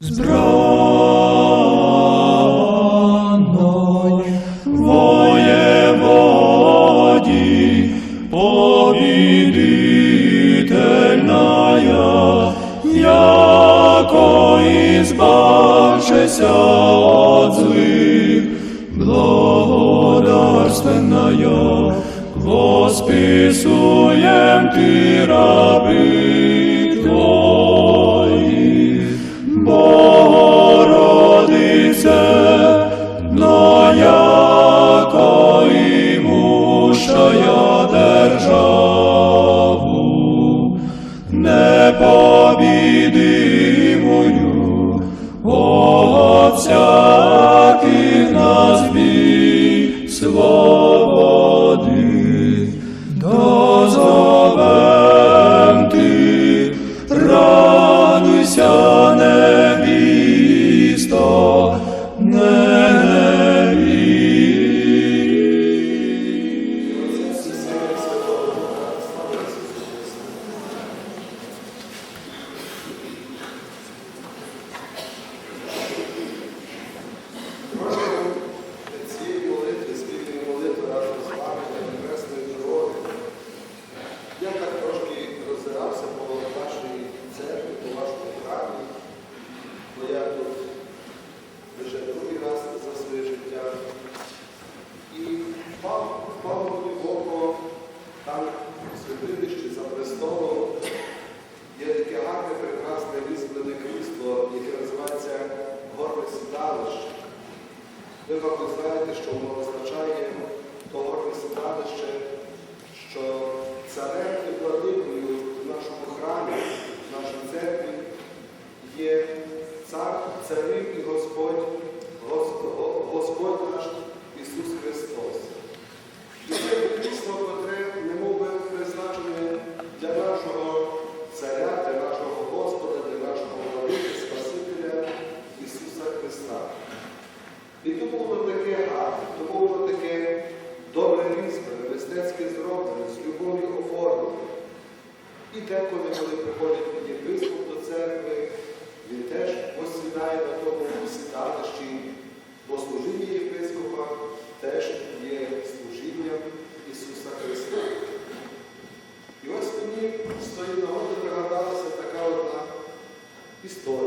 Збрано воєводі, побідительная, яко избавшися от злих, благодарственная, восписуєм ти раби. непобідимою, о всяких нас бій слава. царив і Господь. saindo na onda para nadar, você tá atacar lá. História.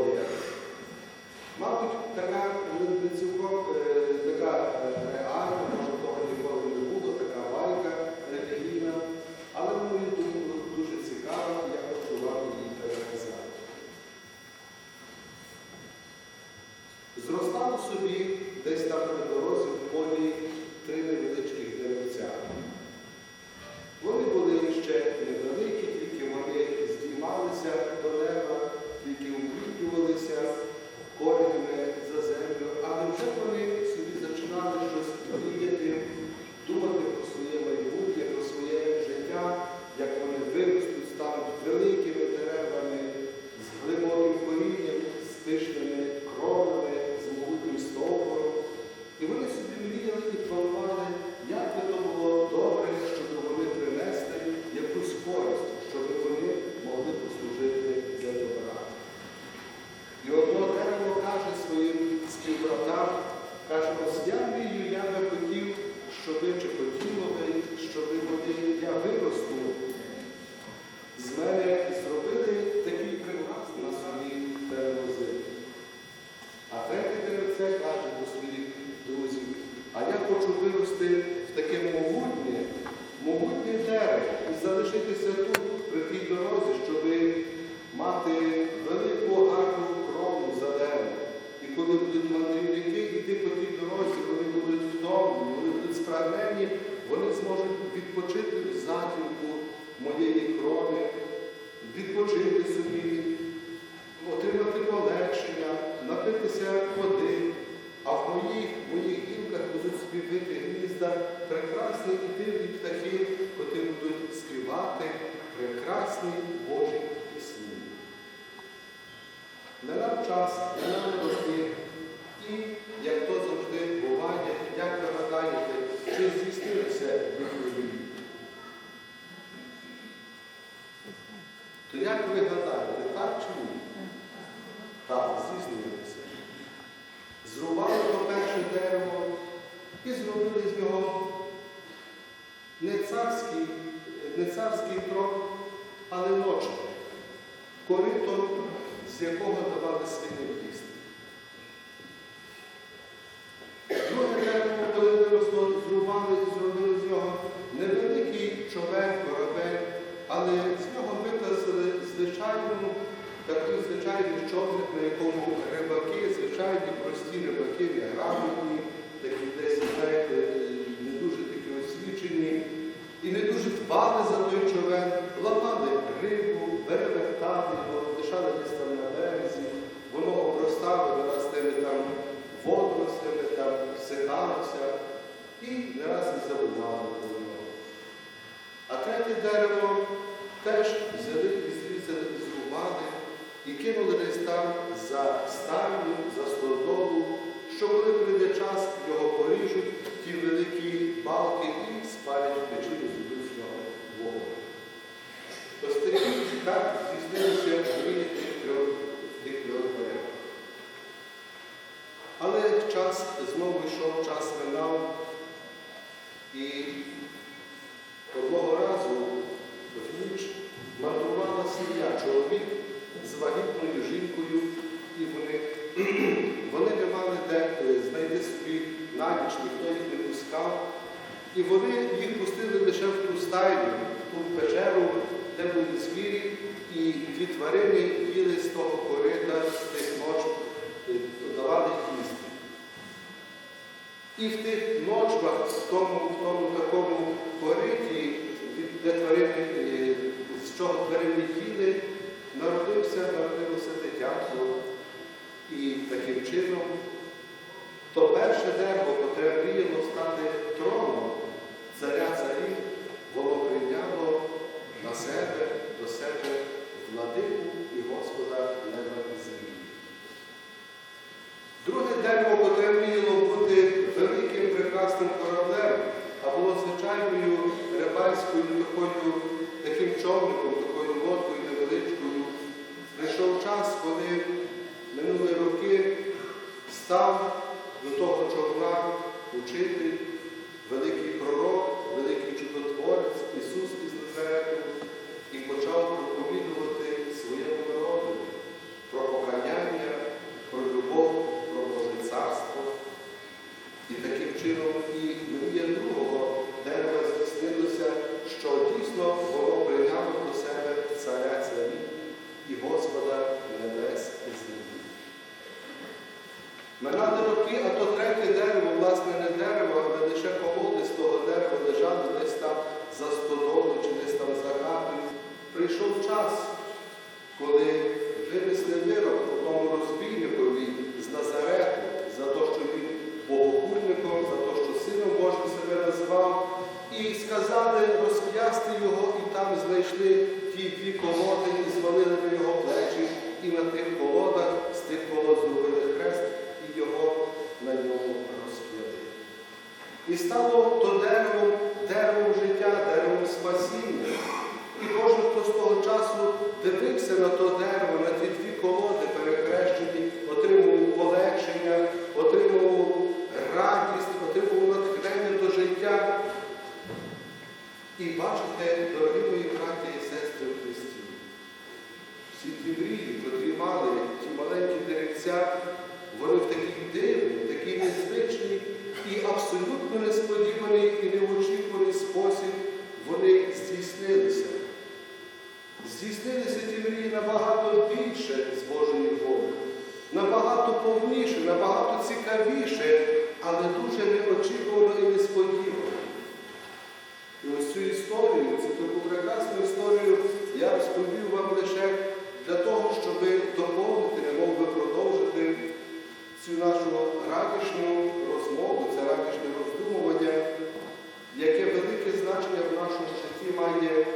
nós. Зрубали зробили з нього. Невеликий човен, корабель, але з нього викласили звичайну, такий звичайний човник, на якому рибаки, звичайні прості рибаки, неграмотні, такі десь, знаєте, не дуже такі освічені, і не дуже дбали за той човен, лапали рибу, перевертали його, лишали раз і забували про нього. А третє дерево теж взяли і звідси зрубали і кинули десь там за стайню, за стодолу, що коли прийде час, його поріжуть ті великі балки і спалять в печі з нього вогонь. Такі так тих трьох тих трьох дерев. Але час знову йшов, час минав, і одного разу в ніч мандрувала сім'я, чоловік з вагітною жінкою, і вони, вони не мали де е, знайти собі на ніч, ніхто їх не пускав. І вони їх пустили лише в ту стайню, в ту печеру, де були звірі, і ті тварини їли з того корита, з тих ночок, е, давали. І в тих ночвах, в тому, в тому такому кориті, де тварини, е, з чого тварини їли, народився, народилося дитятко. І таким чином то перше дерево, котре мріяло стати троном царя царів, воно прийняло на себе, до себе владику і Господа неба і землі. Друге дерево, Минали роки, а то третє дерево, власне, не дерево, але лише колоди з того дерева лежали десь там за стодолу чи десь там за хатою. Прийшов час, коли винесли вирок тому розбійникові цікавіше, але дуже неочікувано і несподівано. І ось цю історію, цю таку прекрасну історію я розповів вам лише для того, щоб доповнити, немов би продовжити цю нашу радішну розмову, це радішне роздумування, яке велике значення в нашому житті має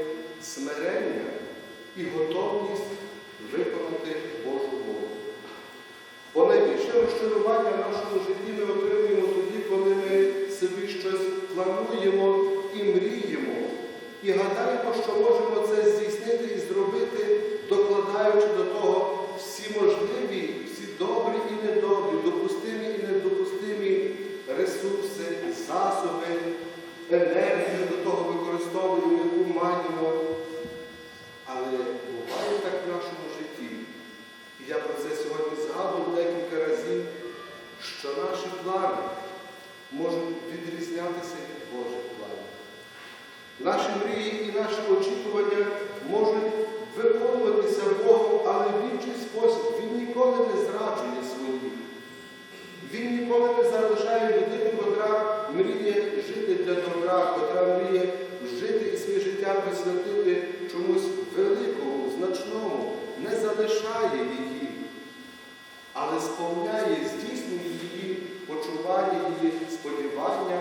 смирення і готовність і гадаємо, що можемо присвятити чомусь великому, значному, не залишає її, але сповняє, здійснює її почування, її сподівання,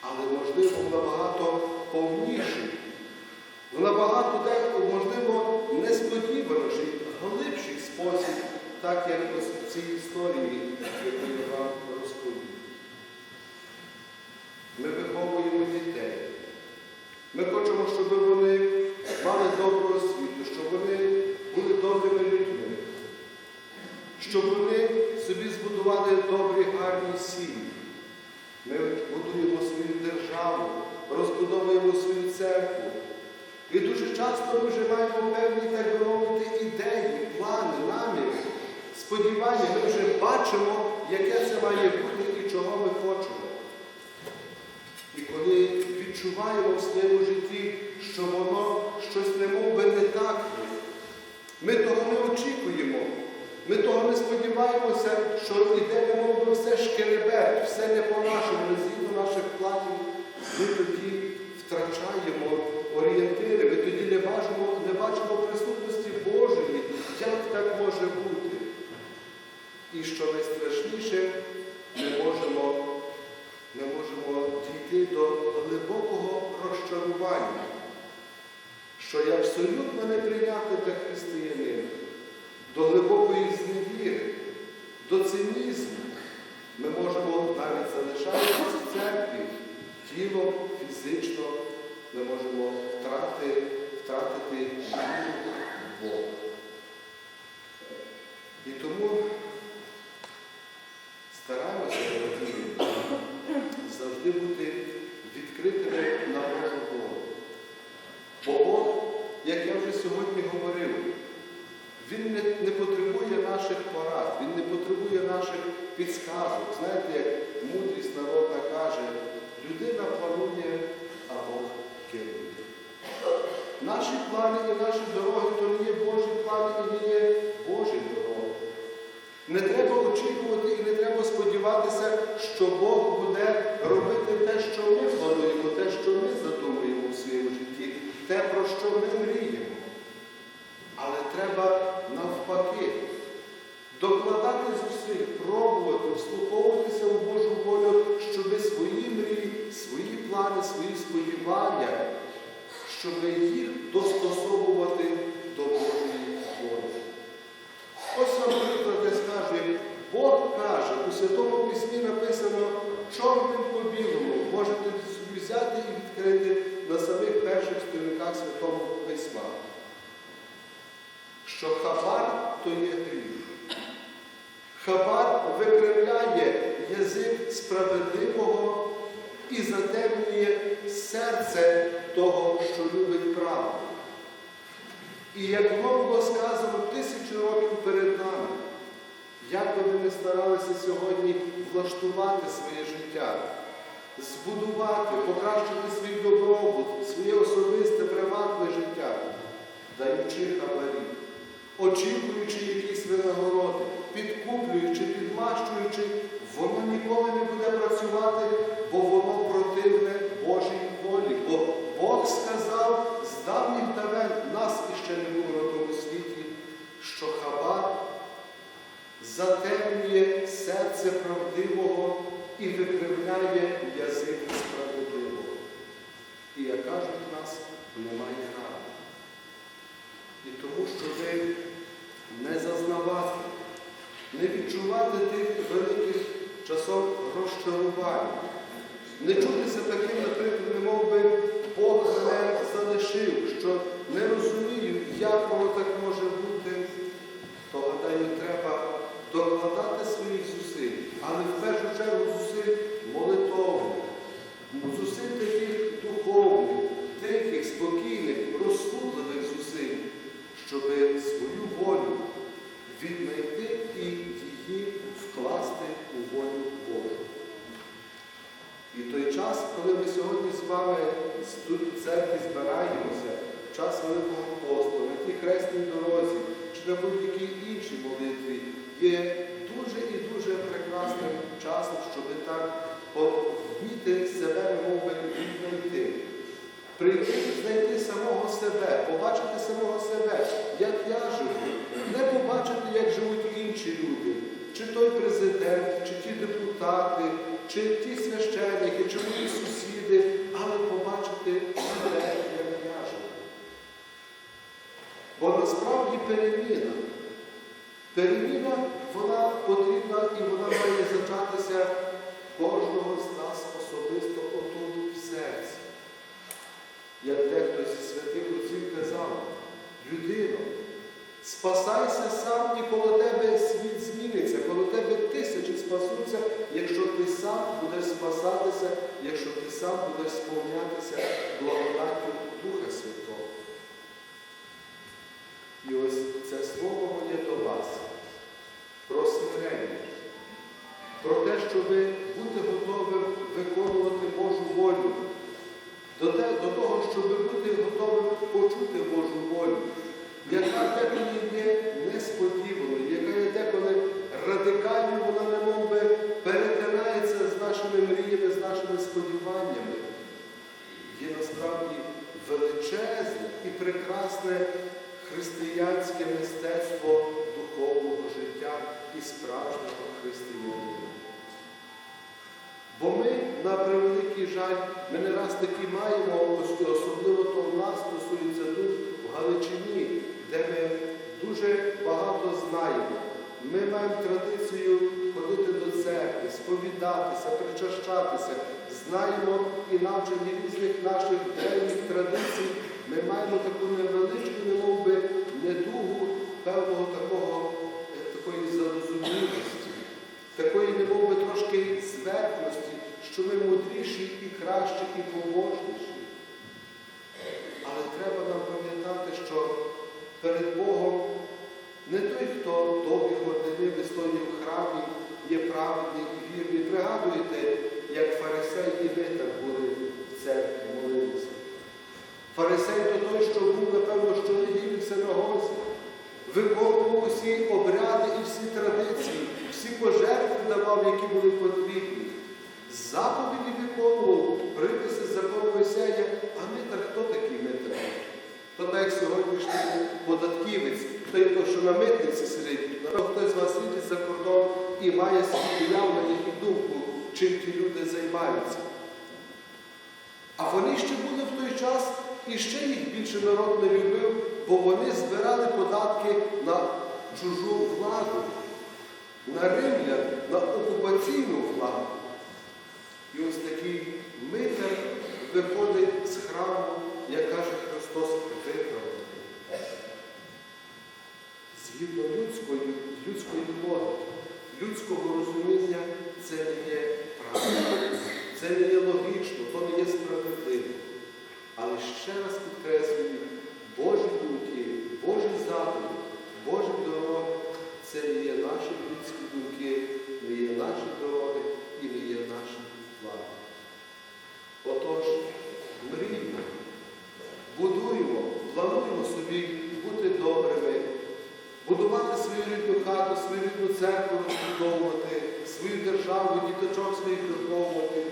але, можливо, набагато повніший, в набагато дехто, можливо, несподіваніший, глибший спосіб, так як ось в цій історії, яку я вам розповів. Ми виховуємо дітей. Ми хочемо, щоб вони мали добру освіту, щоб вони були добрими людьми, щоб вони собі збудували добрі, гарні сім'ї. Ми будуємо свою державу, розбудовуємо свою церкву. І дуже часто ми вже маємо певні, так би ідеї, плани, наміри, сподівання. Ми вже бачимо, яке це має бути і чого ми хочемо. І коли відчуваємо в своєму житті, що воно щось не мов би не так, ми того не очікуємо. Ми того не сподіваємося, що йде, не мов би, все шкереберть, все не по-нашому, не згідно наших планів. Ми тоді втрачаємо орієнтири, ми тоді не бачимо, не бачимо присутності Божої, як так може бути. І що найстрашніше, дійти до глибокого розчарування, що є абсолютно неприйнятне для християнина, до глибокої зневіри, до цинізму. Ми можемо навіть залишаючись в церкві, тіло фізично, ми можемо втратити, втратити віру в Бога. І тому сьогодні говорив, Він не, не потребує наших порад, Він не потребує наших підсказок. Знаєте, як мудрість народна каже, людина планує, а Бог керує. Наші плани і наші дороги то не є Божі плани і не є Божі дороги. Не треба очікувати і не треба сподіватися, що Бог буде робити те, що ми плануємо, те, що ми задумуємо в своєму житті, те, про що ми мріємо. Треба навпаки докладати зусиль, пробувати, Що хабар то є гріх. Хабар викривляє язик справедливого і затемнює серце того, що любить правду. І як було сказано тисячі років перед нами, як би ми не старалися сьогодні влаштувати своє життя, збудувати, покращити свій добробут, своє особисте, приватне життя, даючи хабарі, очікуючи якісь винагороди, підкуплюючи, підмащуючи, воно ніколи не буде працювати, бо воно противне Божій волі. Бо Бог сказав з давніх давен, нас іще не було на тому світі, що хабар затемнює серце правдивого і викривляє язик справедливого. І як кажуть нас, немає тому, щоб не зазнавати, не відчувати тих великих часом розчарувань, не чутися таким, наприклад, не мов би Бог мене залишив, що не розумію, як воно так може бути, то гадаю, треба докладати своїх зусиль, але в першу чергу зусиль молитовних, зусиль таких духовних, тихих, спокійних, зусиль, щоб свою волю віднайти і її вкласти у волю Божу. І той час, коли ми сьогодні з вами в церкві збираємося, в час Великого посту, на тій хресній дорозі чи на будь-якій іншій молитві, є дуже і дуже прекрасним часом, щоб так вміти себе, мов би, віднайти. Прийти, знайти самого себе, побачити самого себе, як я живу, не побачити, як живуть інші люди, чи той президент, чи ті депутати, чи ті священники, чи мої сусіди, але побачити себе, як я живу. Бо насправді переміна. Переміна вона потрібна і вона має зачатися кожного з нас особисто. Як дехто зі святих отців казав, людино, спасайся сам і коло тебе світ зміниться, коло тебе тисячі спасуться, якщо ти сам будеш спасатися, якщо ти сам будеш сповнятися благодаттю Духа Святого. І ось це слово моє до вас про смирення, про те, щоб бути готовим виконувати Божу волю, до, того, щоб бути готовим почути Божу волю, яка деколи є несподіваною, яка є деколи радикальною, вона немов би перетинається з нашими мріями, з нашими сподіваннями. Є насправді величезне і прекрасне християнське мистецтво духовного життя і справжнього християнина. На превеликий жаль, ми не раз таки маємо, ос- особливо то в нас стосується тут, в Галичині, де ми дуже багато знаємо. Ми маємо традицію ходити до церкви, сповідатися, причащатися, знаємо і навчені різних наших древніх традицій. Ми маємо таку невеличку, немов би, недугу певного такого, е, такої зарозумілості такої немов би трошки зверхності, що ми мудріші і кращі, і побожніші. Але треба нам пам'ятати, що перед Богом не той, хто довгі години вистоює в храмі, є праведний і вірний. Пригадуєте, як фарисей і ви так були в церкві молилися. Фарисей то той, що був, напевно, щонеділі в синагозі, виконував усі обряди і всі традиції, всі пожертви давав, які були потрібні. Заповіді виконував, приписи закону Мойсея, а митар хто такий митар? То так як сьогоднішній податківець, той, хто, що на митниці сидить, напевно, хтось з вас їде за кордон і має свій уявлення і думку, чим ті люди займаються. А вони ще були в той час і ще їх більше народ не любив, бо вони збирали податки на чужу владу, на римлян, на окупаційну владу. І ось такий митер виходить з храму, як каже Христос, виправданий. Згідно людської, людської логіки, людського розуміння, це не є правильно, це не є логічно, то не є справедливо. Але ще раз підкреслюю, Божі думки, Божі задуми, Божі дороги це не є наші людські думки, не є наші дороги і не є наші плани. Отож, мріймо, будуємо, плануємо собі бути добрими, будувати свою рідну хату, свою рідну церкву розбудовувати, свою державу, діточок своїх виховувати.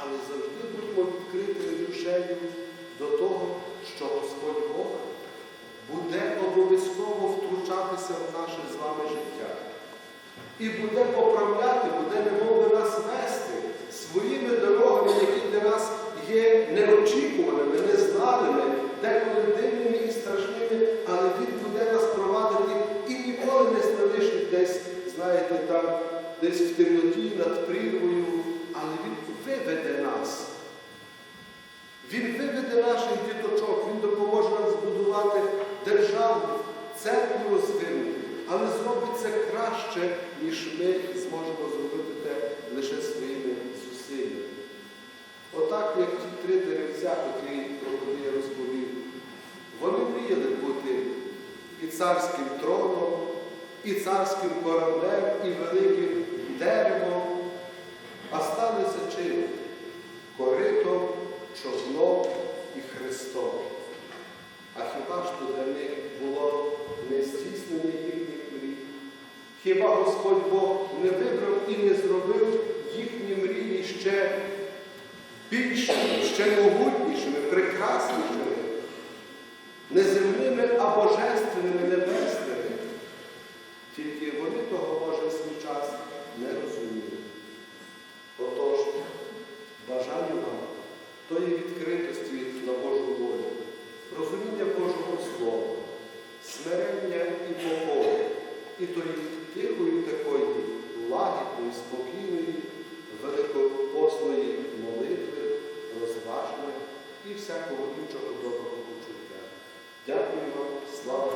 Але завжди будемо відкритими душею до того, що Господь Бог буде обов'язково втручатися в наше з вами життя. І буде поправляти, буде немов нас вести своїми дорогами, які для нас є неочікуваними, незнаними, деколи дивними і страшними, але Він буде нас провадити і ніколи не залишить десь, знаєте, там, десь в прірвою, але Він виведе нас. Він виведе наших діточок, Він допоможе нам збудувати державу, церкву розвинути, але зробить це краще, ніж ми зможемо зробити те лише своїми зусиллями. Отак, як ті три деревця, про котрі я розповів, вони мріяли бути і царським троном, і царським кораблем, і великим деревом, а сталося чим? коритом, човном і Христом. А хіба ж то для них було не здійснення їхніх мрій? Хіба Господь Бог не вибрав і не зробив їхні мрії ще більшими, ще могутнішими, прекраснішими, не земними, а божественними, небесними? Тільки вони того може свій час не розуміли. великої відкритості на Божу волю, розуміння Божого Слова, смирення і покори, і тої тихої такої лагідної, спокійної, великопосної молитви, розважної і всякого іншого доброго почуття. Дякую вам, слава!